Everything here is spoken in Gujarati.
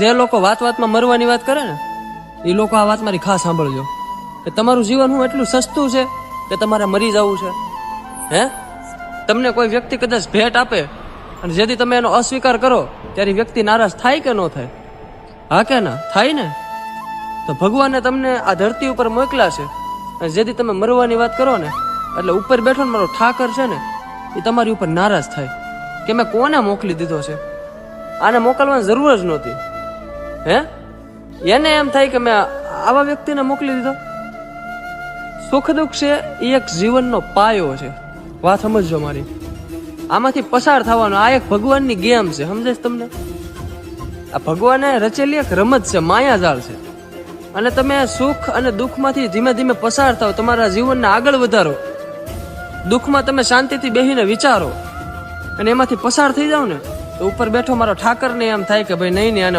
જે લોકો વાત વાતમાં મરવાની વાત કરે ને, એ લોકો આ વાત મારી ખાસ સાંભળજો. કે તમારું જીવન હું એટલું સસ્તું છે કે તમારે મરી જવું છે. હે? તમને કોઈ વ્યક્તિ કદાચ ભેટ આપે અને જેથી તમે એનો અસ્વીકાર કરો, ત્યારે વ્યક્તિ નારાજ થાય કે ન થાય? હા કે ના? થાય ને? તો ભગવાને તમને આ ધરતી ઉપર મોકલ્યા છે. અને જેથી તમે મરવાની વાત કરો ને, એટલે ઉપર બેઠો ને મારો ઠાકર છે ને, એ તમારી ઉપર નારાજ થાય. કે મેં કોને મોકલી દીધો છે? આને મોકલવાની જરૂર જ નહોતી. હે? એને એમ થાય કે મેં આવા વ્યક્તિને મોકલી દીધો. સુખ દુઃખ છે એ એક જીવનનો પાયો છે. વાત સમજજો મારી. આમાંથી પસાર થવાનો આ એક ભગવાનની ગેમ છે સમજે તમને? આ ભગવાને રચેલી એક રમત છે, માયાજાળ છે. અને તમે સુખ અને દુઃખમાંથી ધીમે ધીમે પસાર થાવ તમારા જીવનને આગળ વધારો. દુઃખમાં તમે શાંતિથી બેસીને વિચારો. અને એમાંથી પસાર થઈ જાઓ ને, તો ઉપર બેઠો મારો ઠાકરને એમ થાય કે ભાઈ નહીં નહીં આને